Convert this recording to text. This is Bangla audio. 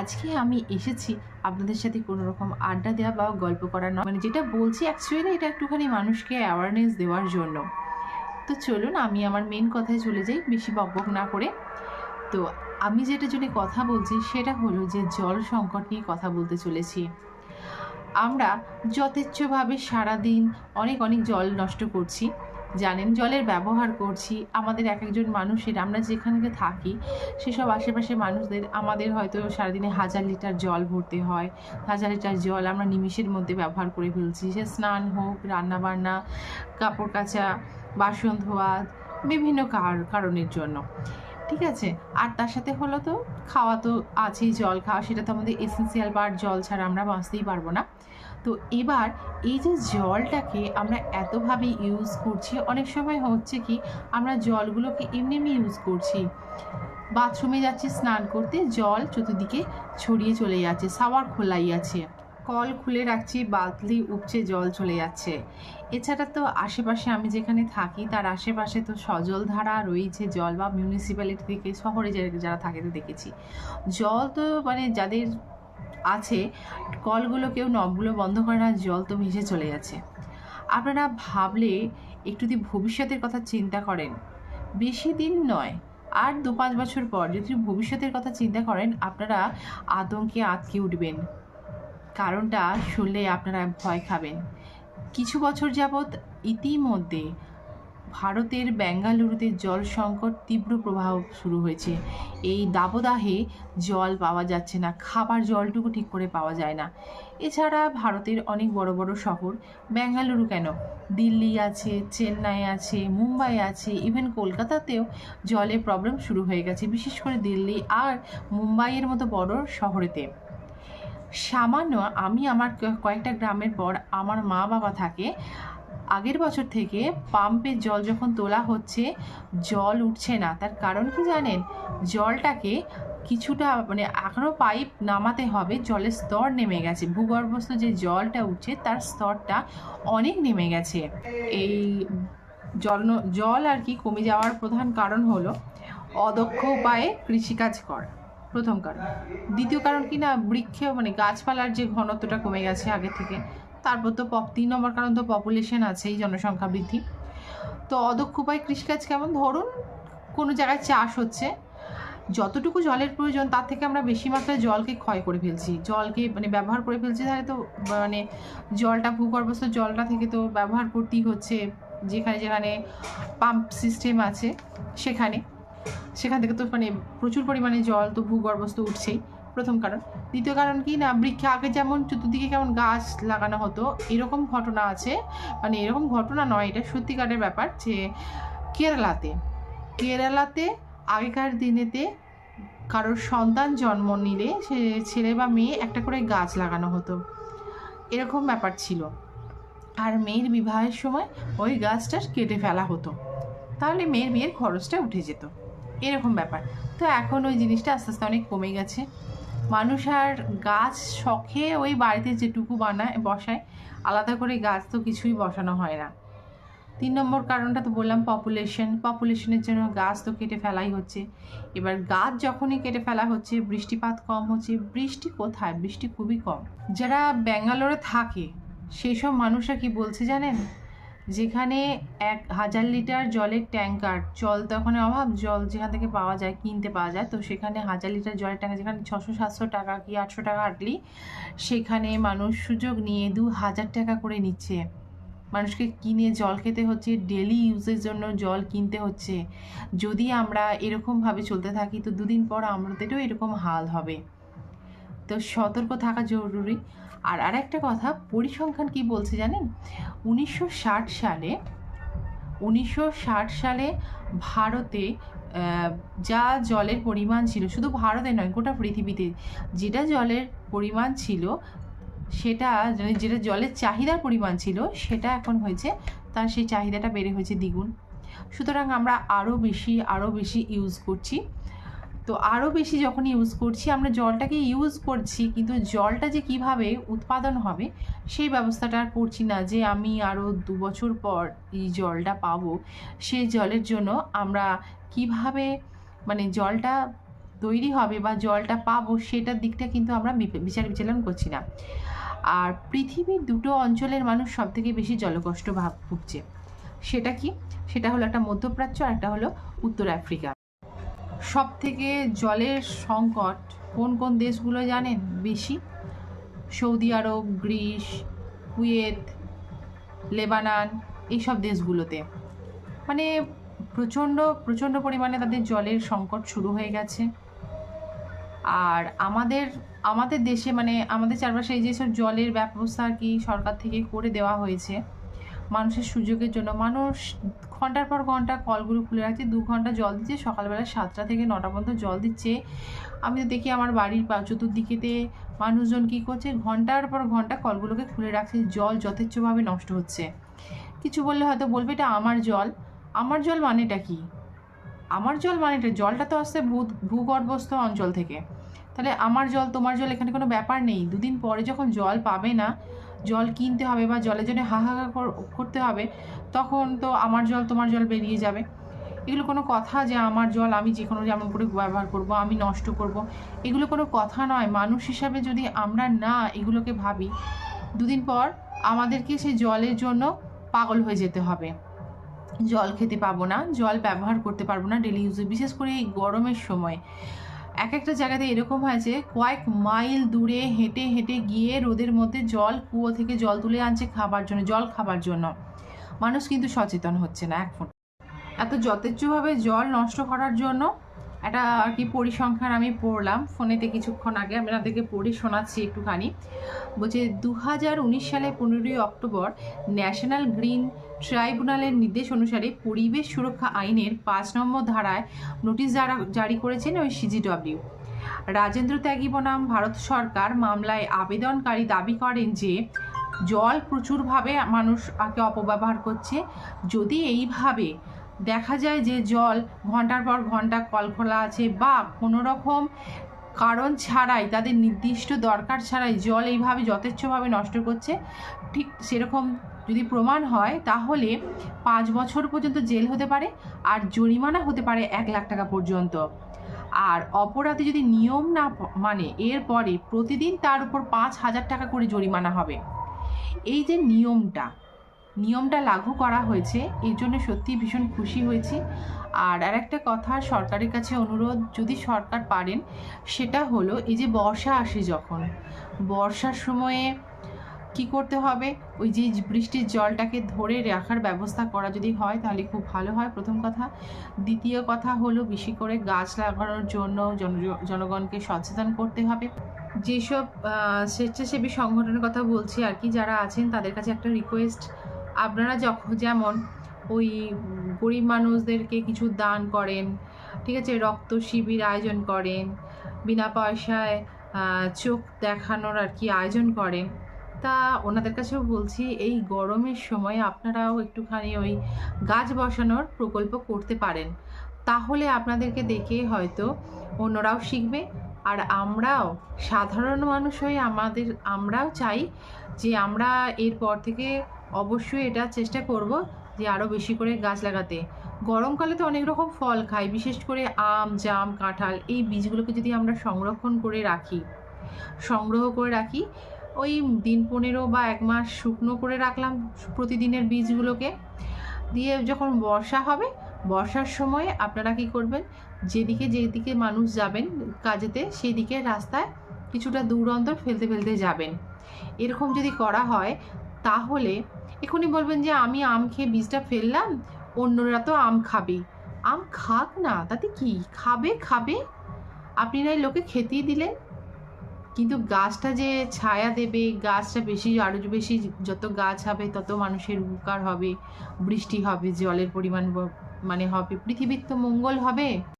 আজকে আমি এসেছি আপনাদের সাথে কোনো রকম আড্ডা দেওয়া বা গল্প করা নয়। মানে যেটা বলছি অ্যাকচুয়ালি এটা একটুখানি মানুষকে অ্যাওয়ারনেস দেওয়ার জন্য। তো চলুন, আমি আমার মেন কথায় চলে যাই, বেশি বকবক না করে। তো আমি যেটা জন্য কথা বলছি, সেটা হলো যে জল সংকট নিয়ে কথা বলতে চলেছি। আমরা যথেচ্ছভাবে সারাদিন অনেক অনেক জল নষ্ট করছি। জানেন, জলের ব্যবহার করছি, আমাদের এক একজন মানুষের, আমরা যেখানে থাকি, সেসব আশেপাশে মানুষদের, আমাদের হয়তো সারাদিনে হাজার লিটার জল ভরতে হয়, হাজার লিটার জল আমরা নিমিষের মধ্যে ব্যবহার করে ফেলছি, সে স্নান হোক রান্না বান্না কাপড় কাচা, বাসন ধোয়া, বিভিন্ন কার- কারণের জন্য। ঠিক আছে? আর তার সাথে হলো তো, খাওয়া তো আছেই জল, খাওয়া সেটা তো আমাদের এসেন্সিয়াল বার, জল ছাড়া আমরা বাঁচতেই পারব না। তো এবার এই যে জলটাকে আমরা এতভাবে ইউজ করছি, অনেক সময় হচ্ছে কি আমরা জলগুলোকে এমনি এমনি ইউজ করছি। বাথরুমে যাচ্ছি, স্নান করতে জল চতুর্দিকে ছড়িয়ে চলে যাচ্ছে সাওয়ার খোলাই আছে। কল খুলে রাখছি বালতি উপচে জল চলে যাচ্ছে। এছাড়া তো আশেপাশে আমি যেখানে থাকি, তার আশেপাশে তো সজল ধারা রয়েছে, জল বা মিউনিসিপ্যালিটি থেকে শহরে যারা থাকে, তো দেখেছি। জল তো মানে যাদের আছে, কলগুলো কেউ নবগুলো বন্ধ করে না, জল তো ভেসে চলে যাচ্ছে। আপনারা ভাবলে একটু যদি ভবিষ্যতের কথা চিন্তা করেন, বেশি দিন নয়, আর দু পাঁচ বছর পর যদি ভবিষ্যতের কথা চিন্তা করেন, আপনারা আতঙ্কে আটকে উঠবেন। কারণটা শুনলে আপনারা ভয় খাবেন। কিছু বছর যাবৎ ইতিমধ্যে ভারতের বেঙ্গালুরুতে জল সংকট, তীব্র প্রবাহ শুরু হয়েছে। এই দাবদাহে জল পাওয়া যাচ্ছে না, খাবার জলটুকু ঠিক করে পাওয়া যায় না। এছাড়া ভারতের অনেক বড় বড় শহর, বেঙ্গালুরু কেন? দিল্লি আছে, চেন্নাই আছে, মুম্বাই আছে ইভেন কলকাতাতেও জলের প্রবলেম শুরু হয়ে গেছে, বিশেষ করে দিল্লি আর মুম্বাইয়ের মতো বড় শহরেতে। সামান্য আমি আমার কয়েকটা গ্রামের পর আমার মা বাবা থাকে আগের বছর থেকে পাম্পের জল যখন তোলা হচ্ছে, জল উঠছে না। তার কারণ কি জানেন? জলটাকে কিছুটা মানে এখনও পাইপ নামাতে হবে, জলের স্তর নেমে গেছে। ভূগর্ভস্থ যে জলটা উঠছে, তার স্তরটা অনেক নেমে গেছে। এই জল জল আর কি কমে যাওয়ার প্রধান কারণ হলো অদক্ষ উপায়ে কৃষিকাজ করা। প্রথম কারণ। দ্বিতীয় কারণ কি না? বৃক্ষ মানে গাছপালার যে ঘনত্বটা কমে গেছে আগে থেকে। তারপর তো পপ তিন নম্বর কারণ তো পপুলেশন আছেই, জনসংখ্যা বৃদ্ধি। তো অদক্ষ উপায় কৃষিকাজ কেমন? ধরুন কোনো জায়গায় চাষ হচ্ছে, যতটুকু জলের প্রয়োজন তার থেকে আমরা বেশি মাত্রায় জলকে ক্ষয় করে ফেলছি। জলকে মানে ব্যবহার করে ফেলছি তাহলে তো মানে জলটা, ভূগর্ভস্থ জলটা থেকে তো ব্যবহার করতেই হচ্ছে, যেখানে যেখানে পাম্প সিস্টেম আছে সেখানে। সেখান থেকে তো মানে প্রচুর পরিমাণে জল তো ভূগর্ভস্থ উঠছেই। প্রথম কারণ। দ্বিতীয় কারণ কি না, বৃক্ষে আগে যেমন চতুর্দিকে কেমন গাছ লাগানো হতো, এরকম ঘটনা আছে। মানে এরকম ঘটনা নয়, এটা সত্যিকারের ব্যাপার যে কেরালাতে কেরালাতে আগেকার দিনেতে কারোর সন্তান জন্ম নিলে সে ছেলে বা মেয়ে একটা করে গাছ লাগানো হতো। এরকম ব্যাপার ছিল। আর মেয়ের বিবাহের সময় ওই গাছটা কেটে ফেলা হতো। তাহলে মেয়ের বিয়ের খরচটা উঠে যেত। এরকম ব্যাপার। তো এখন ওই জিনিসটা আস্তে আস্তে অনেক কমে গেছে। মানুষ আর গাছ শখে ওই বাড়িতে যেটুকু বানায়, বসায়, আলাদা করে গাছ তো কিছুই বসানো হয় না। তিন নম্বর কারণটা তো বললাম পপুলেশন পপুলেশনের জন্য গাছ তো কেটে ফেলাই হচ্ছে। এবার গাছ যখনই কেটে ফেলা হচ্ছে, বৃষ্টিপাত কম হচ্ছে, বৃষ্টি কোথায়? বৃষ্টি খুবই কম। যারা ব্যাঙ্গালোরে থাকে সেই সব মানুষরা কি বলছে জানেন? যেখানে এক হাজার লিটার জলের ট্যাঙ্কার, জল তো ওখানে অভাব, জল যেখান থেকে পাওয়া যায়, কিনতে পাওয়া যায়, তো সেখানে হাজার লিটার জলের ট্যাঙ্কার যেখানে ছশো, সাতশো টাকা কি আটশো টাকা আটলি সেখানে মানুষ সুযোগ নিয়ে দু হাজার টাকা করে নিচ্ছে। মানুষকে কিনে জল খেতে হচ্ছে ডেলি ইউজের জন্য জল কিনতে হচ্ছে। যদি আমরা এরকমভাবে চলতে থাকি, তো দুদিন পর আমাদেরও এরকম হাল হবে। তো সতর্ক থাকা জরুরি। আর আর একটা কথা, পরিসংখ্যান কি বলছে জানেন? উনিশশো ষাট সালে, উনিশশো ষাট সালে ভারতে যা জলের পরিমাণ ছিল, শুধু ভারতে নয়, গোটা পৃথিবীতে যেটা জলের পরিমাণ ছিল, সেটা মানে যেটা জলের চাহিদার পরিমাণ ছিল, সেটা এখন হয়েছে, তার সেই চাহিদাটা বেড়ে হয়েছে দ্বিগুণ। সুতরাং আমরা আরও বেশি আরও বেশি ইউজ করছি। তো আরও বেশি যখন ইউজ করছি, আমরা জলটাকে ইউজ করছি, কিন্তু জলটা যে কীভাবে উৎপাদন হবে, সেই ব্যবস্থাটা আর করছি না যে আমি আরও দু বছর পর এই জলটা পাবো। সেই জলের জন্য আমরা কীভাবে মানে জলটা তৈরি হবে বা জলটা পাবো, সেটার দিকটা কিন্তু আমরা বিচার বিচারণ করছি না। আর পৃথিবীর দুটো অঞ্চলের মানুষ সব থেকে বেশি জলকষ্ট ভাব ভুগছে। সেটা কি? সেটা হলো একটা মধ্যপ্রাচ্য আর একটা হলো উত্তর আফ্রিকা। সব থেকে জলের সংকট কোন কোন দেশগুলো জানেন বেশি? Saudi Arab, Greece, Kuwait, Lebanon, এইসব দেশগুলোতে। মানে প্রচণ্ড প্রচণ্ড পরিমাণে তাদের জলের সংকট শুরু হয়ে গেছে। আর আমাদের আমাদের দেশে মানে আমাদের চারপাশে এই যেসব জলের ব্যবস্থা আর কি সরকার থেকে করে দেওয়া হয়েছে মানুষের সুযোগের জন্য। মানুষ ঘণ্টার পর ঘণ্টা কলগুলো খুলে রাখছে, দু ঘণ্টা জল দিচ্ছে, সকালবেলা সাতটা থেকে নটা পর্যন্ত জল দিচ্ছে। আমি তো দেখি আমার বাড়ির পা- চতুর্দিকেতে মানুষজন কী করছে, ঘণ্টার পর ঘণ্টা কলগুলোকে খুলে রাখছে, জল যথেচ্ছভাবে নষ্ট হচ্ছে। কিছু বললে হয়তো বলবে, এটা আমার জল। আমার জল মানেটা কি? আমার জল মানেটা, জলটা তো আসছে ভূগর্ভস্থ অঞ্চল থেকে। তাহলে আমার জল, তোমার জল এখানে কোনো ব্যাপার নেই। দুদিন পরে যখন জল পাবে না জল কিনতে হবে বা জলের জন্য হাহাকার কর- করতে হবে, তখন তো আমার জল তোমার জল বেরিয়ে যাবে। এগুলো কোনো কথা যে আমার জল আমি যে কোনো যেমন করে ব্যবহার করব, আমি নষ্ট করব, এগুলো কোনো কথা নয়। মানুষ হিসাবে যদি আমরা না এগুলোকে ভাবি, দুদিন পর আমাদেরকে সেই জলের জন্য পাগল হয়ে যেতে হবে। জল খেতে পাবো না, জল ব্যবহার করতে পারব না ডেলি ইউজে বিশেষ করে এই গরমের সময়। এক একটা জায়গাতে এরকম হয় যে কয়েক মাইল দূরে হেঁটে হেঁটে গিয়ে রোদের মধ্যে জল কুয়ো থেকে জল তুলে আনছে খাবার জন্য, জল খাবার জন্য। মানুষ কিন্তু সচেতন হচ্ছে না এখন এত যথেচ্ছভাবে জল নষ্ট করার জন্য একটা আর কি পরিসংখ্যান আমি পড়লাম, ফোনেতে কিছুক্ষণ আগে, আমি আপনাদেরকে পড়ে শোনাচ্ছি একটুখানি। বলছে দু হাজার উনিশ সালে পনেরোই অক্টোবর ন্যাশনাল গ্রিন ট্রাইব্যুনালের নির্দেশ অনুসারে পরিবেশ সুরক্ষা আইনের পাঁচ নম্বর ধারায় নোটিশ জারা- করেছেন ওই সিজিডব্লিউ রাজেন্দ্র ত্যাগী বনাম, ভারত সরকার মামলায় আবেদনকারী দাবি করেন যে, জল প্রচুরভাবে মানুষ আগে অপব্যবহার করছে। যদি এইভাবে দেখা যায় যে জল ঘণ্টার পর ঘণ্টা কল খোলা আছে বা কোনো রকম কারণ ছাড়াই, তাদের নির্দিষ্ট দরকার ছাড়াই জল এইভাবে যথেচ্ছভাবে নষ্ট করছে। ঠিক সেরকম যদি প্রমাণ হয়, তাহলে পাঁচ বছর পর্যন্ত জেল হতে পারে আর জরিমানা হতে পারে এক লাখ টাকা পর্যন্ত। আর অপরাধী যদি নিয়ম না মানে এরপরে প্রতিদিন তার উপর পাঁচ হাজার টাকা করে জরিমানা হবে। এই যে নিয়মটা নিয়মটা লাগু করা হয়েছে, এর জন্য সত্যি ভীষণ খুশি হয়েছি। আর আর একটা কথা, সরকারের কাছে অনুরোধ, যদি সরকার পারেন, সেটা হলো এই যে বর্ষা আসে যখন, বর্ষার সময়ে কি করতে হবে? ওই যে বৃষ্টির জলটাকে ধরে রাখার ব্যবস্থা করা যদি হয়, তাহলে খুব ভালো হয়, প্রথম কথা। দ্বিতীয় কথা হলো, বেশি করে গাছ লাগানোর জন্য জন- জনগণকে সচেতন করতে হবে। যেসব স্বেচ্ছাসেবী সংগঠনের কথা বলছি আর কি, যারা আছেন, তাদের কাছে একটা রিকোয়েস্ট আপনারা যখন যেমন ওই গরিব মানুষদেরকে কিছু দান করেন, ঠিক আছে, রক্ত শিবির আয়োজন করেন, বিনা পয়সায় চোখ দেখানোর আর কি আয়োজন করেন, তা ওনাদের কাছেও বলছি এই গরমের সময় আপনারাও একটুখানি ওই গাছ বসানোর প্রকল্প করতে পারেন। তাহলে আপনাদেরকে দেখে হয়তো অন্যরাও শিখবে, আর আমরাও, সাধারণ মানুষ হয়ে আমাদের, আমরাও চাই যে আমরা এরপর থেকে অবশ্যই এটা চেষ্টা করব যে আরও বেশি করে গাছ লাগাতে। গরমকালে তো অনেক রকম ফল খাই, বিশেষ করে আম, জাম, কাঁঠাল, এই বীজগুলোকে যদি আমরা সংরক্ষণ করে রাখি, সংগ্রহ করে রাখি, ওই দিন পনেরো বা এক মাস শুকনো করে রাখলাম প্রতিদিনের বীজগুলোকে। দিয়ে যখন বর্ষা হবে, বর্ষার সময় আপনারা কি করবেন, যেদিকে যেদিকে মানুষ যাবেন কাজেতে সেই দিকে রাস্তায় কিছুটা দূর অন্তর ফেলতে ফেলতে যাবেন। এরকম যদি করা হয়, তাহলে এখনই বলবেন যে আমি আম খেয়ে বীজটা ফেললাম, অন্যরা তো আম খাবে। আম খাক না, তাতে কি? খাবে খাবে। আপনি না লোকে খেতেই দিলেন। কিন্তু গাছটা যে ছায়া দেবে, গাছটা বেশি আরও বেশি যত গাছ হবে, তত মানুষের উপকার হবে, বৃষ্টি হবে, জলের পরিমাণ মানে হবে, পৃথিবীর তো মঙ্গল হবে।